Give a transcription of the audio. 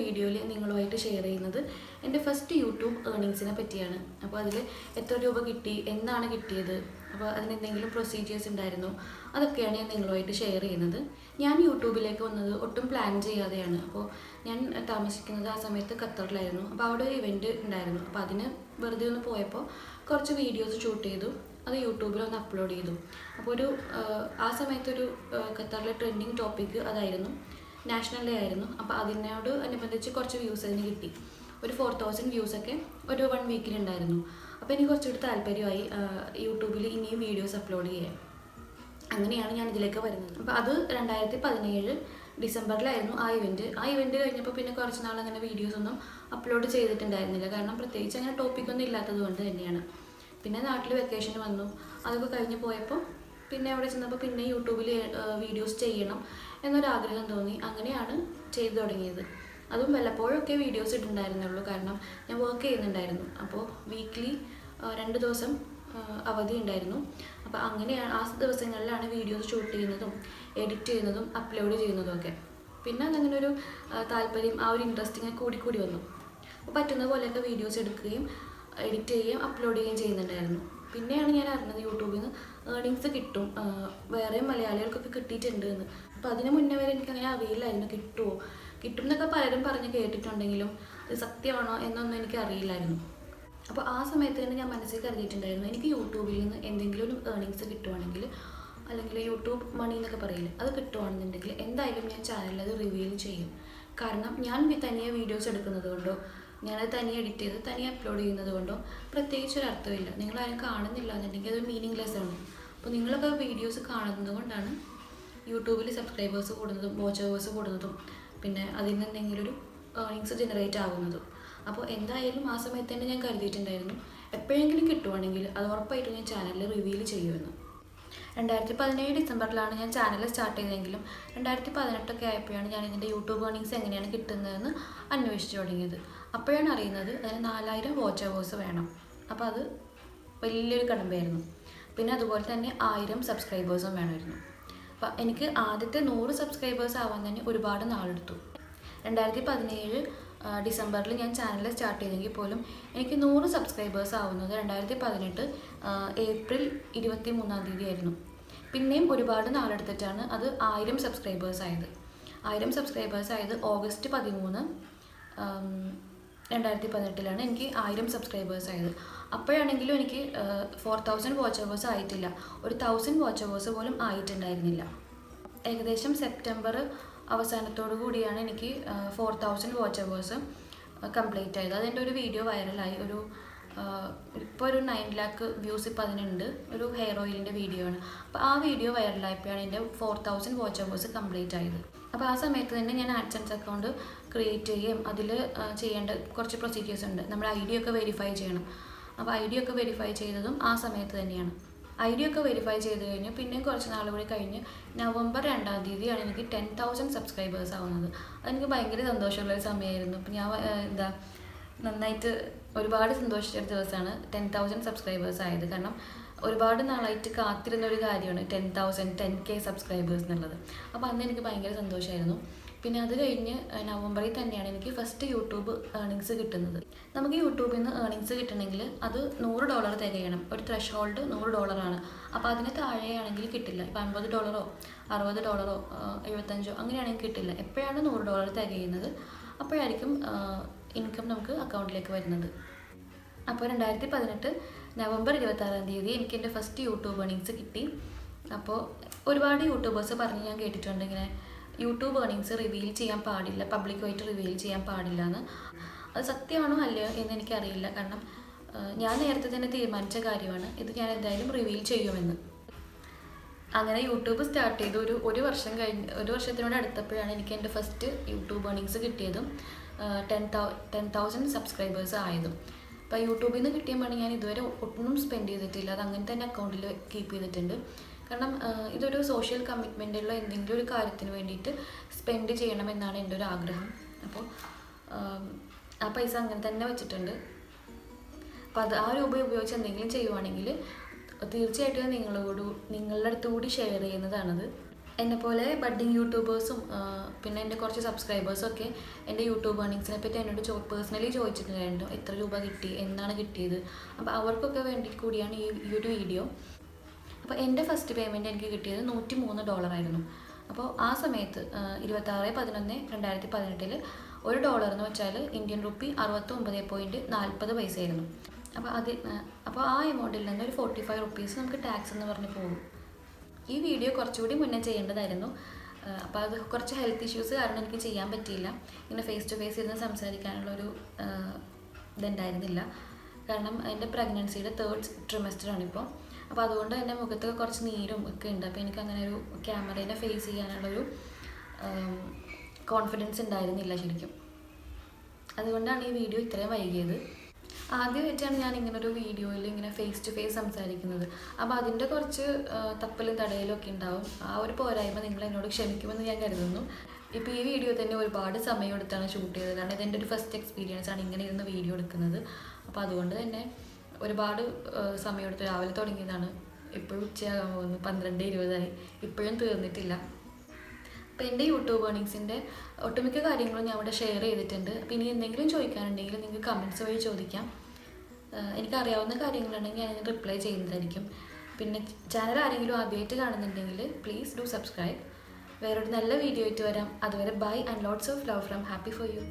വീഡിയോയിൽ നിങ്ങളുമായിട്ട് ഷെയർ ചെയ്യുന്നത് എന്റെ ഫസ്റ്റ് യൂട്യൂബ് ഏർണിങ്സിനെ പറ്റിയാണ്. അപ്പോൾ അതിൽ എത്ര രൂപ കിട്ടി എന്നാണ് കിട്ടിയത് അപ്പോൾ അതിന് എന്തെങ്കിലും പ്രൊസീജിയേഴ്സ് ഉണ്ടായിരുന്നോ അതൊക്കെയാണ് ഞാൻ നിങ്ങളുമായിട്ട് ഷെയർ ചെയ്യുന്നത്. ഞാൻ യൂട്യൂബിലേക്ക് വന്നത് ഒട്ടും പ്ലാൻ ചെയ്യാതെയാണ്. അപ്പോൾ ഞാൻ താമസിക്കുന്നത് ആ സമയത്ത് ഖത്തറിലായിരുന്നു. അപ്പോൾ അവിടെ ഒരു ഇവന്റ് ഉണ്ടായിരുന്നു. അപ്പോൾ അതിന് വെറുതെ ഒന്ന് പോയപ്പോൾ കുറച്ച് വീഡിയോസ് ഷൂട്ട് ചെയ്തു അത് യൂട്യൂബിൽ ഒന്ന് അപ്ലോഡ് ചെയ്തു. അപ്പോൾ ഒരു ആ സമയത്തൊരു ഖത്തറിലെ ട്രെൻഡിങ് ടോപ്പിക്ക് അതായിരുന്നു. നാഷണൽ ഡേ ആയിരുന്നു. അപ്പോൾ അതിനോട് അനുബന്ധിച്ച് കുറച്ച് വ്യൂസ് അതിന് കിട്ടി. ഒരു ഫോർ തൗസൻഡ് വ്യൂസൊക്കെ ഒരു വൺ വീക്കിൽ ഉണ്ടായിരുന്നു അപ്പോൾ എനിക്ക് കുറച്ചുകൂടി താല്പര്യമായി യൂട്യൂബിൽ ഇനിയും വീഡിയോസ് അപ്ലോഡ് ചെയ്യാൻ. അങ്ങനെയാണ് ഞാൻ ഇതിലേക്ക് വരുന്നത്. അപ്പോൾ അത് രണ്ടായിരത്തി പതിനേഴ് ഡിസംബറിലായിരുന്നു ആ ഇവന്റ് ആ ഇവന്റ് കഴിഞ്ഞപ്പോൾ പിന്നെ കുറച്ച് നാൾ അങ്ങനെ വീഡിയോസ് ഒന്നും അപ്ലോഡ് ചെയ്തിട്ടുണ്ടായിരുന്നില്ല. കാരണം പ്രത്യേകിച്ച് അങ്ങനെ ടോപ്പിക്കൊന്നും ഇല്ലാത്തത് കൊണ്ട് തന്നെയാണ്. പിന്നെ നാട്ടിൽ വെക്കേഷൻ വന്നു. അതൊക്കെ കഴിഞ്ഞ് പോയപ്പോൾ പിന്നെ അവിടെ ചെന്നപ്പോൾ പിന്നെ യൂട്യൂബിൽ വീഡിയോസ് ചെയ്യണം എന്നൊരാഗ്രഹം തോന്നി. അങ്ങനെയാണ് ചെയ്തു തുടങ്ങിയത്. അതും വല്ലപ്പോഴൊക്കെ വീഡിയോസ് ഇട്ടിട്ടുണ്ടായിരുന്നുള്ളൂ. കാരണം ഞാൻ വർക്ക് ചെയ്യുന്നുണ്ടായിരുന്നു. അപ്പോൾ വീക്ക്ലി രണ്ട് ദിവസം അവധി ഉണ്ടായിരുന്നു. അപ്പോൾ അങ്ങനെയാണ് ആ ദിവസങ്ങളിലാണ് വീഡിയോസ് ഷൂട്ട് ചെയ്യുന്നതും എഡിറ്റ് ചെയ്യുന്നതും അപ്ലോഡ് ചെയ്യുന്നതും ഒക്കെ. പിന്നെ അതങ്ങനെ ഒരു താല്പര്യം ആ ഒരു ഇൻട്രസ്റ്റിങ് കൂടി വന്നു. അപ്പോൾ പറ്റുന്ന പോലെയൊക്കെ വീഡിയോസ് എടുക്കുകയും എഡിറ്റ് ചെയ്യുകയും അപ്ലോഡ് ചെയ്യുകയും ചെയ്യുന്നുണ്ടായിരുന്നു. പിന്നെയാണ് ഞാൻ അറിഞ്ഞത് യൂട്യൂബിൽ നിന്ന് ഏർണിങ്സ് കിട്ടും. വേറെ മലയാളികൾക്കൊക്കെ കിട്ടിയിട്ടുണ്ട് എന്ന്. അപ്പോൾ അതിന് മുന്നേ വരെ എനിക്ക് അങ്ങനെ അറിയില്ലായിരുന്നു കിട്ടുമോ കിട്ടും എന്നൊക്കെ പലരും പറഞ്ഞ് കേട്ടിട്ടുണ്ടെങ്കിലും അത് സത്യമാണോ എന്നൊന്നും എനിക്ക് അറിയില്ലായിരുന്നു. അപ്പോൾ ആ സമയത്ത് തന്നെ ഞാൻ മനസ്സിൽ കരുതിയിട്ടുണ്ടായിരുന്നു എനിക്ക് യൂട്യൂബിൽ നിന്ന് എന്തെങ്കിലും ഒരു ഏർണിങ്സ് കിട്ടുവാണെങ്കിൽ അല്ലെങ്കിൽ യൂട്യൂബ് മണി എന്നൊക്കെ പറയില്ല അത് കിട്ടുവാണെന്നുണ്ടെങ്കിൽ എന്തായാലും ഞാൻ ചാനലിൽ അത് റിവ്യൂ ചെയ്യും. കാരണം ഞാൻ തനിയെ വീഡിയോസ് എടുക്കുന്നത് കൊണ്ടോ ഞാനത് തനിയെ എഡിറ്റ് ചെയ്ത് തനിയെ അപ്ലോഡ് ചെയ്യുന്നത് കൊണ്ടോ പ്രത്യേകിച്ച് ഒരു അർത്ഥമില്ല. നിങ്ങളാരും കാണുന്നില്ല എന്നുണ്ടെങ്കിൽ അത് മീനിങ്ലെസ് ആണ്. അപ്പോൾ നിങ്ങളൊക്കെ വീഡിയോസ് കാണുന്നത് കൊണ്ടാണ് യൂട്യൂബിൽ സബ്സ്ക്രൈബേഴ്സ് കൂടുന്നതും വാച്ചേഴ്സ് കൂടുന്നതും പിന്നെ അതിൽ നിന്ന് എന്തെങ്കിലും ഒരു ഏർണിങ്സ് ജനറേറ്റ് ആകുന്നതും. അപ്പോൾ എന്തായാലും ആ സമയത്ത് തന്നെ ഞാൻ കരുതിയിട്ടുണ്ടായിരുന്നു. എപ്പോഴെങ്കിലും കിട്ടുവാണെങ്കിൽ അത് ഉറപ്പായിട്ടും ഞാൻ ചാനലിൽ റിവീൽ ചെയ്യുമെന്ന് രണ്ടായിരത്തി പതിനേഴ് ഡിസംബറിലാണ് ഞാൻ ചാനൽ സ്റ്റാർട്ട് ചെയ്തതെങ്കിലും രണ്ടായിരത്തി പതിനെട്ടൊക്കെ ആയപ്പോഴാണ് ഞാൻ ഇതിന്റെ യൂട്യൂബ് ഏർണിങ്സ് എങ്ങനെയാണ് കിട്ടുന്നതെന്ന് അന്വേഷിച്ചു തുടങ്ങിയത്. അപ്പോഴാണ് അറിയുന്നത് അതിന് നാലായിരം വാച്ച് അവേഴ്സ് വേണം. അപ്പോൾ അത് വലിയൊരു കടമ്പയായിരുന്നു. പിന്നെ അതുപോലെ തന്നെ ആയിരം സബ്സ്ക്രൈബേഴ്സും വേണമായിരുന്നു. അപ്പം എനിക്ക് ആദ്യത്തെ നൂറ് സബ്സ്ക്രൈബേഴ്സ് ആവാൻ തന്നെ ഒരുപാട് നാളെടുത്തു. രണ്ടായിരത്തി പതിനേഴ് ഡിസംബറിൽ ഞാൻ ചാനൽ സ്റ്റാർട്ട് ചെയ്തെങ്കിൽ പോലും എനിക്ക് നൂറ് സബ്സ്ക്രൈബേഴ്സ് ആവുന്നത് രണ്ടായിരത്തി പതിനെട്ട് ഏപ്രിൽ ഇരുപത്തി മൂന്നാം തീയതി ആയിരുന്നു. പിന്നെയും ഒരുപാട് നാളെടുത്തിട്ടാണ് അത് ആയിരം സബ്സ്ക്രൈബേഴ്സ് ആയത്. ആയിരം സബ്സ്ക്രൈബേഴ്സ് ആയത് ഓഗസ്റ്റ് പതിമൂന്ന് രണ്ടായിരത്തി പതിനെട്ടിലാണ് എനിക്ക് ആയിരം സബ്സ്ക്രൈബേഴ്സ് ആയത്. അപ്പോഴാണെങ്കിലും എനിക്ക് ഫോർ തൗസൻഡ് വാച്ചവേഴ്സ് ആയിട്ടില്ല. ഒരു തൗസൻഡ് വാച്ചവേഴ്സ് പോലും ആയിട്ടുണ്ടായിരുന്നില്ല. ഏകദേശം സെപ്റ്റംബർ അവസാനത്തോടു കൂടിയാണ് എനിക്ക് ഫോർ തൗസൻഡ് വാച്ചവേഴ്സ് കംപ്ലീറ്റ് ആയത്. അതെന്റെ ഒരു വീഡിയോ വൈറലായി ഒരു ഇപ്പോൾ ഒരു നയൻ ലാക്ക് വ്യൂസ് ഇപ്പോൾ അതിനുണ്ട്. ഒരു ഹെയർ ഓയിലിന്റെ വീഡിയോ ആണ്. അപ്പോൾ ആ വീഡിയോ വൈറലായപ്പോഴാണ് എന്റെ four thousand watch hours complete ആയത്. അപ്പോൾ ആ സമയത്ത് തന്നെ ഞാൻ ആഡ്സൻസ് അക്കൗണ്ട് ക്രിയേറ്റ് ചെയ്യുകയും അതിൽ ചെയ്യേണ്ട കുറച്ച് പ്രൊസീജിയേഴ്സ് ഉണ്ട്. നമ്മുടെ ഐ ഡി ഒക്കെ വെരിഫൈ ചെയ്യണം. അപ്പോൾ ഐ ഡി ഒക്കെ വെരിഫൈ ചെയ്തതും ആ സമയത്ത് തന്നെയാണ്. ഐ ഡി ഒക്കെ വെരിഫൈ ചെയ്ത് കഴിഞ്ഞ് പിന്നെയും കുറച്ച് നാൾ കൂടി കഴിഞ്ഞ് നവംബർ രണ്ടാം തീയതിയാണ് എനിക്ക് ടെൻ തൗസൻഡ് സബ്സ്ക്രൈബേഴ്സ് ആവുന്നത്. അതെനിക്ക് ഭയങ്കര സന്തോഷമുള്ള ഒരു സമയമായിരുന്നു. അപ്പം ഞാൻ എന്താ നന്നായിട്ട് ഒരുപാട് സന്തോഷിച്ച ഒരു ദിവസമാണ്. ടെൻ തൗസൻഡ് സബ്സ്ക്രൈബേഴ്സ് ആയത്. കാരണം ഒരുപാട് നാളായിട്ട് കാത്തിരുന്ന ഒരു കാര്യമാണ് ten thousand ten K subscribers എന്നുള്ളത്. അപ്പോൾ അന്ന് എനിക്ക് ഭയങ്കര സന്തോഷമായിരുന്നു പിന്നെ അത് കഴിഞ്ഞ് നവംബറിൽ തന്നെയാണ് എനിക്ക് ഫസ്റ്റ് യൂട്യൂബ് ഏർണിങ്സ് കിട്ടുന്നത്. നമുക്ക് യൂട്യൂബിൽ നിന്ന് ഏർണിങ്സ് കിട്ടണമെങ്കിൽ അത് നൂറ് ഡോളർ തികയണം. ഒരു ത്രഷ് ഹോൾഡ് നൂറ് ഡോളറാണ്. അപ്പോൾ അതിന് താഴെയാണെങ്കിൽ കിട്ടില്ല. ഇപ്പോൾ അൻപത് ഡോളറോ അറുപത് ഡോളറോ എഴുപത്തഞ്ചോ അങ്ങനെയാണെങ്കിൽ കിട്ടില്ല. എപ്പോഴാണ് നൂറ് ഡോളർ തികയുന്നത്? അപ്പോഴായിരിക്കും ഇൻകം നമുക്ക് അക്കൗണ്ടിലേക്ക് വരുന്നത് അപ്പോൾ രണ്ടായിരത്തി പതിനെട്ട് നവംബർ ഇരുപത്താറാം തീയതി എനിക്ക് എന്റെ ഫസ്റ്റ് യൂട്യൂബ് ഏണിങ്സ് കിട്ടി. അപ്പോൾ ഒരുപാട് യൂട്യൂബേഴ്സ് പറഞ്ഞ് ഞാൻ കേട്ടിട്ടുണ്ട് ഇങ്ങനെ യൂട്യൂബ് ഏണിങ്സ് റിവീൽ ചെയ്യാൻ പാടില്ല പബ്ലിക്കായിട്ട് റിവീൽ ചെയ്യാൻ പാടില്ല എന്ന്. അത് സത്യമാണോ അല്ലയോ എന്ന് എനിക്കറിയില്ല. കാരണം ഞാൻ നേരത്തെ തന്നെ തീരുമാനിച്ച കാര്യമാണ്. ഇത് ഞാൻ എന്തായാലും റിവീൽ ചെയ്യുമെന്ന്. അങ്ങനെ യൂട്യൂബ് സ്റ്റാർട്ട് ചെയ്ത് ഒരു ഒരു വർഷം കഴിഞ്ഞ് ഒരു വർഷത്തിനോട് അടുത്തപ്പോഴാണ് എനിക്ക് എന്റെ ഫസ്റ്റ് യൂട്യൂബ് ഏണിങ്സ് കിട്ടിയതും ten thou ten thousand subscribers ആയതും. അപ്പോൾ യൂട്യൂബിൽ നിന്ന് കിട്ടിയ മണി ഞാൻ ഇതുവരെ ഒട്ടും സ്പെൻഡ് ചെയ്തിട്ടില്ല. അത് അങ്ങനെ തന്നെ അക്കൗണ്ടിൽ കീപ്പ് ചെയ്തിട്ടുണ്ട്. കാരണം ഇതൊരു സോഷ്യൽ കമ്മിറ്റ്മെന്റുള്ള എന്തെങ്കിലും ഒരു കാര്യത്തിന് വേണ്ടിയിട്ട് സ്പെൻഡ് ചെയ്യണമെന്നാണ് എന്റെ ഒരു ആഗ്രഹം. അപ്പോൾ ആ പൈസ അങ്ങനെ തന്നെ വെച്ചിട്ടുണ്ട്. അപ്പോൾ അത് ആ രൂപ ഉപയോഗിച്ച് എന്തെങ്കിലും ചെയ്യുവാണെങ്കിൽ തീർച്ചയായിട്ടും നിങ്ങളോട് നിങ്ങളുടെ അടുത്ത് കൂടി ഷെയർ ചെയ്യുന്നതാണത്. എന്നെപ്പോലെ ബഡ്ഡിങ് യൂട്യൂബേഴ്സും പിന്നെ എന്റെ കുറച്ച് സബ്സ്ക്രൈബേഴ്സും ഒക്കെ എന്റെ യൂട്യൂബ് ഏർണിങ്സിനെ പറ്റി എന്നോട് ചോ പേഴ്സണലി ചോദിച്ചിട്ടുണ്ടായിരുന്നു. എത്ര രൂപ കിട്ടി എന്നാണ് കിട്ടിയത്? അപ്പോൾ അവർക്കൊക്കെ വേണ്ടി കൂടിയാണ് ഈ ഈ ഒരു വീഡിയോ അപ്പോൾ എന്റെ ഫസ്റ്റ് പേയ്മെന്റ് എനിക്ക് കിട്ടിയത് നൂറ്റി മൂന്ന് ഡോളറായിരുന്നു അപ്പോൾ ആ സമയത്ത് ഇരുപത്താറ് പതിനൊന്ന് രണ്ടായിരത്തി പതിനെട്ടിൽ ഒരു ഡോളർ എന്ന് വെച്ചാൽ ഇന്ത്യൻ റുപ്പി അറുപത്തൊമ്പത് പോയിന്റ് നാൽപ്പത് പൈസയായിരുന്നു. അപ്പോൾ അത് അപ്പോൾ ആ എമൗണ്ടിൽ നിന്ന് ഒരു ഫോർട്ടി ഫൈവ് റുപ്പീസ് നമുക്ക് ടാക്സ് എന്ന് പറഞ്ഞ് പോകും. ഈ വീഡിയോ കുറച്ചുകൂടി മുന്നേ ചെയ്യേണ്ടതായിരുന്നു. അപ്പോൾ അത് കുറച്ച് ഹെൽത്ത് ഇഷ്യൂസ് കാരണം എനിക്ക് ചെയ്യാൻ പറ്റിയില്ല. ഇങ്ങനെ ഫേസ് ടു ഫേസ് ഇരുന്ന് സംസാരിക്കാനുള്ളൊരു ഇതുണ്ടായിരുന്നില്ല. കാരണം എന്റെ പ്രഗ്നൻസിയുടെ തേർഡ് ട്രിമസ്റ്ററാണ് ഇപ്പോൾ അപ്പോൾ അതുകൊണ്ട് തന്നെ മുഖത്ത് കുറച്ച് നീരും ഒക്കെ ഉണ്ട്. അപ്പോൾ എനിക്ക് അങ്ങനെ ഒരു ക്യാമറേനെ ഫേസ് ചെയ്യാനുള്ളൊരു കോൺഫിഡൻസ് ഉണ്ടായിരുന്നില്ല ശരിക്കും. അതുകൊണ്ടാണ് ഈ വീഡിയോ ഇത്രയും വൈകിയത്. ആദ്യമായിട്ടാണ് ഞാൻ ഇങ്ങനെ ഒരു വീഡിയോയിൽ ഇങ്ങനെ ഫേസ് ടു ഫേസ് സംസാരിക്കുന്നത്. അപ്പോൾ അതിന്റെ കുറച്ച് തപ്പലും തടയലും ഒക്കെ ഉണ്ടാവും. ആ ഒരു പോരായ്മ നിങ്ങൾ എന്നോട് ക്ഷമിക്കുമെന്ന് ഞാൻ കരുതുന്നു. ഇപ്പോൾ ഈ വീഡിയോ തന്നെ ഒരുപാട് സമയം എടുത്താണ് ഷൂട്ട് ചെയ്തത്. കാരണം ഇതെന്റെ ഒരു ഫസ്റ്റ് എക്സ്പീരിയൻസ് ആണ് ഇങ്ങനെ ഇരുന്ന് വീഡിയോ എടുക്കുന്നത്. അപ്പോൾ അതുകൊണ്ട് തന്നെ ഒരുപാട് സമയം എടുത്ത് രാവിലെ തുടങ്ങിയതാണ്. ഇപ്പോഴും ഉച്ചയാകാൻ പോകുന്നു. പന്ത്രണ്ട് ഇരുപതായി. ഇപ്പോഴും തീർന്നിട്ടില്ല. അപ്പോൾ എന്റെ യൂട്യൂബ് ഏർണിങ്സിന്റെ ഒട്ടുമിക്ക കാര്യങ്ങളും ഞാൻ ഇവിടെ ഷെയർ ചെയ്തിട്ടുണ്ട്. അപ്പോൾ ഇനി എന്തെങ്കിലും ചോദിക്കാനുണ്ടെങ്കിൽ നിങ്ങൾക്ക് കമന്റ്സ് വഴി ചോദിക്കാം. എനിക്കറിയാവുന്ന കാര്യങ്ങളുണ്ടെങ്കിൽ ഞാൻ റിപ്ലൈ ചെയ്യുന്നതായിരിക്കും. പിന്നെ ചാനൽ ആരെങ്കിലും ആദ്യമായിട്ട് കാണുന്നുണ്ടെങ്കിൽ പ്ലീസ് ഡു സബ്സ്ക്രൈബ് വേറൊരു നല്ല വീഡിയോ ആയിട്ട് വരാം. അതുവരെ bye and lots of love from happy for you